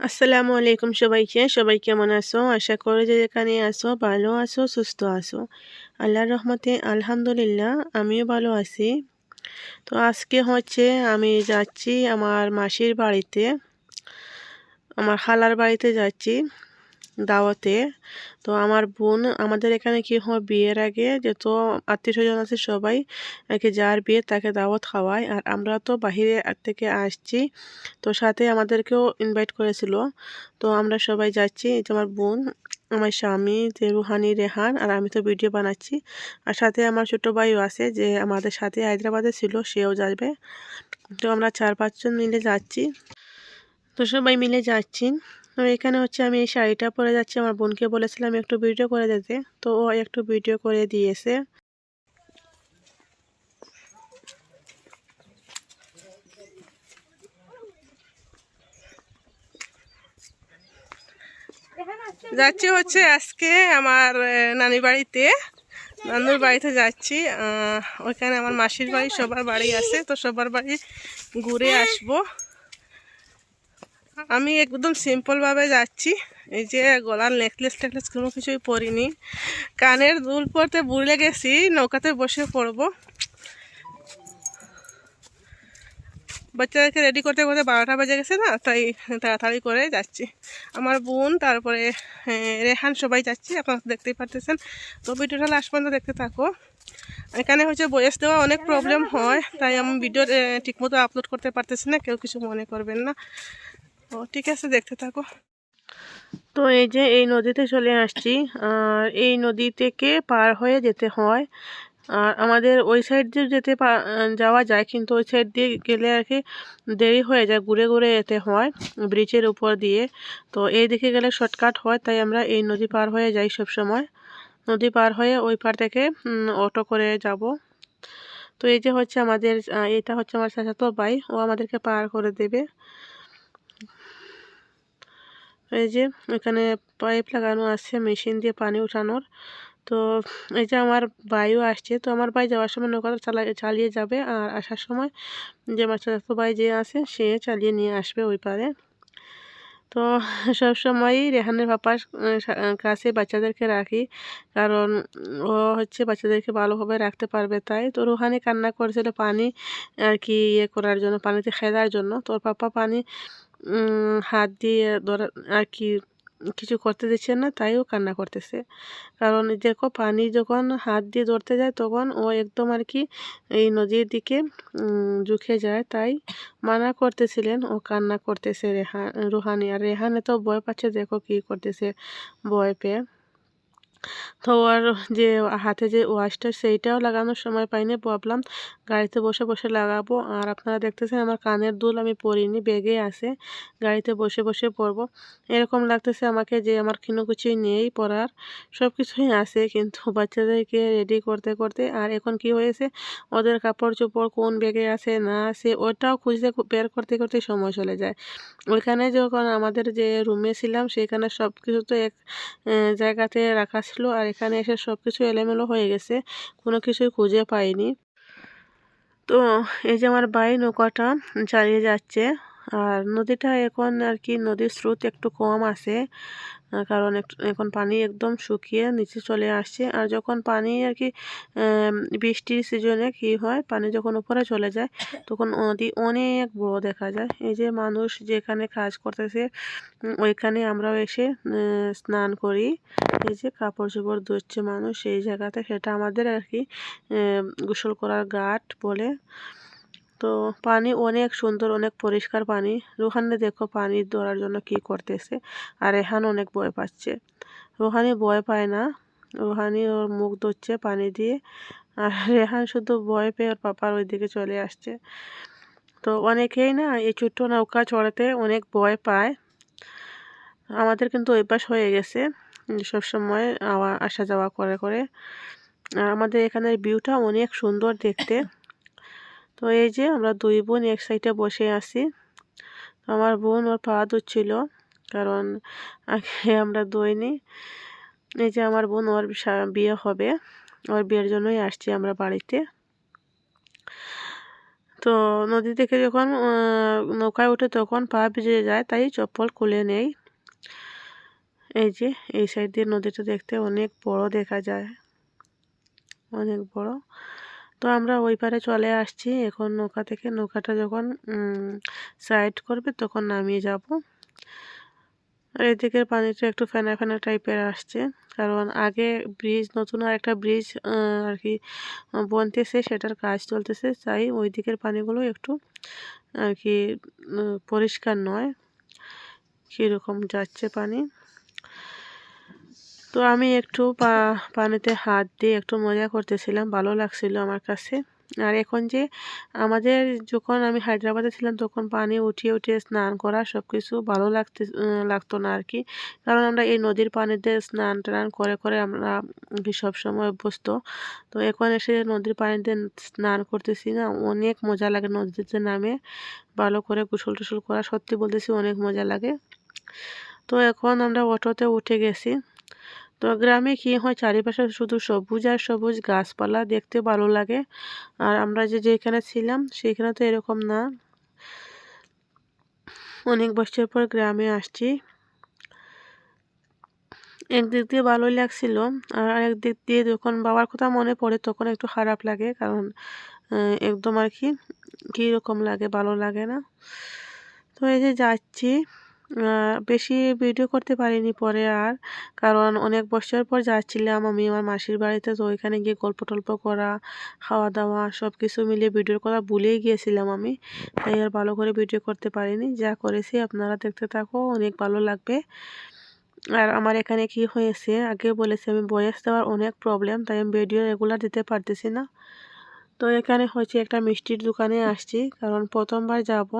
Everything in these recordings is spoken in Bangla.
আসসালামু আলাইকুম সবাইকে, সবাই কেমন আছো? আশা করি যে যেখানে আছো, ভালো আছো, সুস্থ আছো। আল্লাহর রহমতে আলহামদুলিল্লাহ, আমিও ভালো আছি। তো আজকে হচ্ছে আমি যাচ্ছি আমার মাসির বাড়িতে, আমার খালার বাড়িতে যাচ্ছি। দাওয়াতে। তো আমার বোন, আমাদের এখানে কি হয়, বিয়ের আগে যত আত্মীয় স্বজন আছে সবাই আর কি যার বিয়ে তাকে দাওয়াত খাওয়ায়। আর আমরা তো বাহিরে থেকে আসছি, তো সাথে আমাদেরকেও ইনভাইট করেছিল। তো আমরা সবাই যাচ্ছি, এই আমার বোন, আমার স্বামী, যে রুহানি, রেহান, আর আমি তো ভিডিও বানাচ্ছি। আর সাথে আমার ছোটো ভাইও আছে, যে আমাদের সাথে হায়দ্রাবাদে ছিল, সেও যাবে। তো আমরা চার পাঁচজন মিলে যাচ্ছি। তো সবাই মিলে যাচ্ছি। এখানে হচ্ছে আমি এই শাড়িটা পরে যাচ্ছি। আমার বোনকে বলেছিলাম একটু ভিডিও করে দিতে তো ও একটু ভিডিও করে দিয়েছে। যাচ্ছি হচ্ছে আজকে আমার নানি বাড়িতে। নানুর বাড়িতে যাচ্ছি। ওইখানে আমার মাসির বাড়ি, সবার বাড়ি আছে, তো সবার বাড়ি ঘুরে আসব। আমি একদম সিম্পলভাবে যাচ্ছি। এই যে গলার নেকলেস টেকলেস কোনো কিছুই পরিনি। কানের দুল পরতে বুড়লে গেছি, নৌকাতে বসে পড়ব। বাচ্চাদেরকে রেডি করতে করতে বারোটা বেজে গেছে না, তাই তাড়াতাড়ি করে যাচ্ছি। আমার বোন, তারপরে রেহান সবাই যাচ্ছি, আপনারা দেখতেই পারতেছেন। তো ভিডিওটা লাস্ট পর্যন্ত দেখতে থাকো। এখানে হচ্ছে বয়স দেওয়া অনেক প্রবলেম হয়, তাই আমি ভিডিও ঠিকমতো আপলোড করতে পারতেছি না, কেউ কিছু মনে করবেন না। ও, ঠিক আছে, দেখতে থাকো। তো এই যে এই নদীতে চলে আসছি, আর এই নদী থেকে পার হয়ে যেতে হয়। আর আমাদের ওই সাইড দিয়ে যেতে যাওয়া যায়, কিন্তু ওই সাইড দিয়ে গেলে আর কি দেরি হয়ে যায়, ঘুরে ঘুরে যেতে হয় ব্রিজের উপর দিয়ে। তো এই দিকে গেলে শর্টকাট হয়, তাই আমরা এই নদী পার হয়ে যাই সব সময় নদী পার হয়ে ওই পার থেকে অটো করে যাব। তো এই যে হচ্ছে আমাদের এটা হচ্ছে আমার চাচাতো ভাই, ও আমাদেরকে পার করে দেবে। এই যে এখানে পাইপ লাগানো আছে, মেশিন দিয়ে পানি উঠানোর। তো এই যে আমার ভাইও আসছে, তো আমার ভাই যাওয়ার সময় নৌকাটা চালা চালিয়ে যাবে আর আসার সময় যে চাচাতো ভাই যে আছে, সে চালিয়ে নিয়ে আসবে ওই পারে। তো সবসময়ই রেহানের পাপার কাছে বাচ্চাদেরকে রাখি, কারণ ও হচ্ছে বাচ্চাদেরকে ভালোভাবে রাখতে পারবে তাই। তো রুহানি কান্না করেছিল পানি আর কি ইয়ে করার জন্য, পানিতে খেলার জন্য। তোর পাপা পানি হাত দিয়ে ধরা আর কি কিছু করতে দিচ্ছে না, তাইও কান্না করতেছে। কারণ দেখো পানি যখন হাত দিয়ে ধরতে যায় তখন ও একদম আর কি এই নদীর দিকে ঝুঁকে যায়। তাই মানা করতেছিলেন, ও কান্না করতেছে রেহা, রুহানি। আর রেহানে তো ভয় পাচ্ছে, দেখো কি করতেছে ভয় পেয়ে। তো আর যে হাতে যে ওয়াশটা সেইটাও লাগানোর সময় পাইনি, ভাবলাম গাড়িতে বসে বসে লাগাবো। আর আপনারা দেখতেছেন আমার কানের দুল আমি পরিনি, বেগে আছে, গাড়িতে বসে বসে পরবো। এরকম লাগতেছে আমাকে যে আমার কোনো কিছুই নেই পরার সব কিছুই আছে কিন্তু বাচ্চাদেরকে রেডি করতে করতে। আর এখন কি হয়েছে, ওদের কাপড় চোপড় কোন বেগে আছে না আছে, ওটাও খুঁজতে বের করতে করতে সময় চলে যায়। ওইখানে যখন আমাদের যে রুমে ছিলাম, সেখানে সব কিছু তো এক জায়গাতে রাখা ছিল আর এখানে এসে সব কিছু এলোমেলো হয়ে গেছে। কোনো কিছুই খুঁজে পাইনি। তো এই যে আমার বাই নৌকাটা চালিয়ে যাচ্ছে। আর নদীটা এখন আর কি নদীর স্রোত একটু কম আছে কারণ এখন পানি একদম শুকিয়ে নিচে চলে আসছে। আর যখন পানি আর কি বৃষ্টির সিজনে কি হয়, পানি যখন উপরে চলে যায়, তখন নদী অনেক বড় দেখা যায়। এই যে মানুষ যেখানে কাজ করতেছে, ওইখানে আমরাও এসে স্নান করি। এই যে কাপড় চোপড় ধুচ্ছে মানুষ, সেই জায়গাতে সেটা আমাদের আর কি গোসল করার ঘাট বলে। তো পানি অনেক সুন্দর, অনেক পরিষ্কার পানি। রুহানে দেখো পানি ধরার জন্য কি করতেছে। আর রেহান অনেক ভয় পাচ্ছে। রুহানি ভয় পায় না। রুহানি ওর মুখ ধরছে পানি দিয়ে। আর রেহান শুধু ভয় পেয়ে ওর পাপার ওই দিকে চলে আসছে। তো অনেকেই না এই ছোট্ট নৌকা চড়াতে অনেক ভয় পায়। আমাদের কিন্তু অভ্যাস হয়ে গেছে। সবসময় আসা যাওয়া করে করে। আর আমাদের এখানের ভিউটা অনেক সুন্দর দেখতে। তো এই যে আমরা দুই বোন এক সাইডে বসে আছি। আমার বোন ওর পা ধুচ্ছিল, কারণ আগে আমরা দইনি। এই যে আমার বোন ওর বিয়ে হবে, ওর বিয়ের জন্যই আসছি আমরা বাড়িতে। তো নদী থেকে যখন নৌকায় উঠে তখন পা ভিজে যায়, তাই চপ্পল খুলে নেই। এই যে এই সাইড দিয়ে নদীটা দেখতে অনেক বড় দেখা যায়। অনেক বড়। তো আমরা ওই পারে চলে আসছি। এখন নৌকা থেকে নৌকাটা যখন সাইড করবে তখন নামিয়ে যাব। আর এদিকের পানিটা একটু ফেনা ফেনা টাইপের আসছে। কারণ আগে ব্রিজ নতুন আর একটা ব্রিজ আর কি, বনতেছে, সেটার কাজ চলতেছে। তাই ওই দিকের পানিগুলো একটু, আর কি পরিষ্কার নয়। কীরকম যাচ্ছে পানি। তো আমি একটু পানিতে হাত দিয়ে একটু মজা করতেছিলাম, ভালো লাগছিল আমার কাছে। আর এখন যে আমাদের যখন আমি হায়দ্রাবাদে ছিলাম, তখন পানি উঠিয়ে উঠিয়ে স্নান করা সব কিছু ভালো লাগতে লাগতো না আর কি। কারণ আমরা এই নদীর পানিতে স্নান টান করে করে আমরা কি সবসময় অভ্যস্ত। তো এখন এসে নদীর পানিতে স্নান করতেছি না, অনেক মজা লাগে নদীতে নামে, ভালো করে গোসল টুসল করা, সত্যি বলতেছি অনেক মজা লাগে। তো এখন আমরা অটোতে উঠে গেছি। তো গ্রামে কি হয়, চারিপাশে শুধু সবুজ আর সবুজ গাছপালা দেখতে ভালো লাগে। আর আমরা যে যেখানে ছিলাম, সেখানে তো এরকম না। অনেক বছর পর গ্রামে আসছি। একদিক দিয়ে ভালোই লাগছিল, আর আরেক দিক দিয়ে যখন বাবার কথা মনে পড়ে, তখন একটু খারাপ লাগে। কারণ একদম আর কি, কীরকম লাগে, ভালো লাগে না। তো এই যে যাচ্ছি বেশি ভিডিও করতে পারিনি পরে আর। কারণ অনেক বছর পর যাচ্ছিলাম আমি আমার মাসির বাড়িতে, তো ওইখানে গিয়ে গল্প টল্প করা, খাওয়া দাওয়া সব কিছু মিলিয়ে ভিডিও করা ভুলেই গিয়েছিলাম আমি। তাই আর ভালো করে ভিডিও করতে পারিনি। যা করেছি আপনারা দেখতে থাকো, অনেক ভালো লাগবে। আর আমার এখানে কি হয়েছে, আগে বলেছি আমি বয়স দেওয়ার অনেক প্রবলেম তাই আমি ভিডিও রেগুলার দিতে পারতেছি না। তো এখানে হচ্ছে একটা মিষ্টির দোকানে আসছি, কারণ প্রথমবার যাব।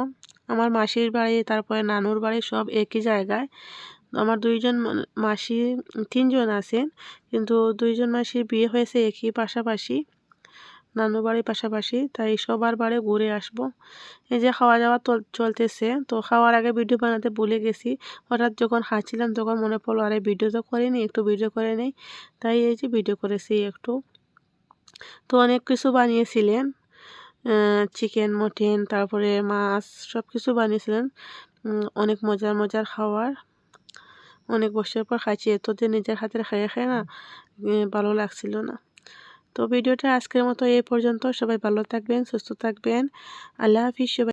আমার মাসির বাড়ি, তারপরে নানুর বাড়ি সব একই জায়গায়। আমার দুইজন মাসি, তিনজন আছেন, কিন্তু দুইজন মাসির বিয়ে হয়েছে একই পাশাপাশি, নানু বাড়ির পাশাপাশি, তাই সবার বাড়ি ঘুরে আসব। এই যে খাওয়া দাওয়া চলতেছে, তো খাওয়ার আগে ভিডিও বানাতে ভুলে গেছি। হঠাৎ যখন হাঁটছিলাম, তখন মনে পড়ল, আরে ভিডিও তো করিনি, একটু ভিডিও করে নেই। তাই এই যে ভিডিও করেছি একটু। তো অনেক কিছু বানিয়েছিলেন চিকেন মটন তারপরে মাছ, সব কিছু বানিয়েছিলেন। অনেক মজার মজার খাওয়ার অনেক বছর পর খাইছি, এতদিন নিজের হাতে খেয়ে খেয়ে না ভালো লাগছিল না। তো ভিডিওটা আজকের মতো এই পর্যন্ত। সবাই ভালো থাকবেন, সুস্থ থাকবেন। আল্লাহ হাফিজ, সবাই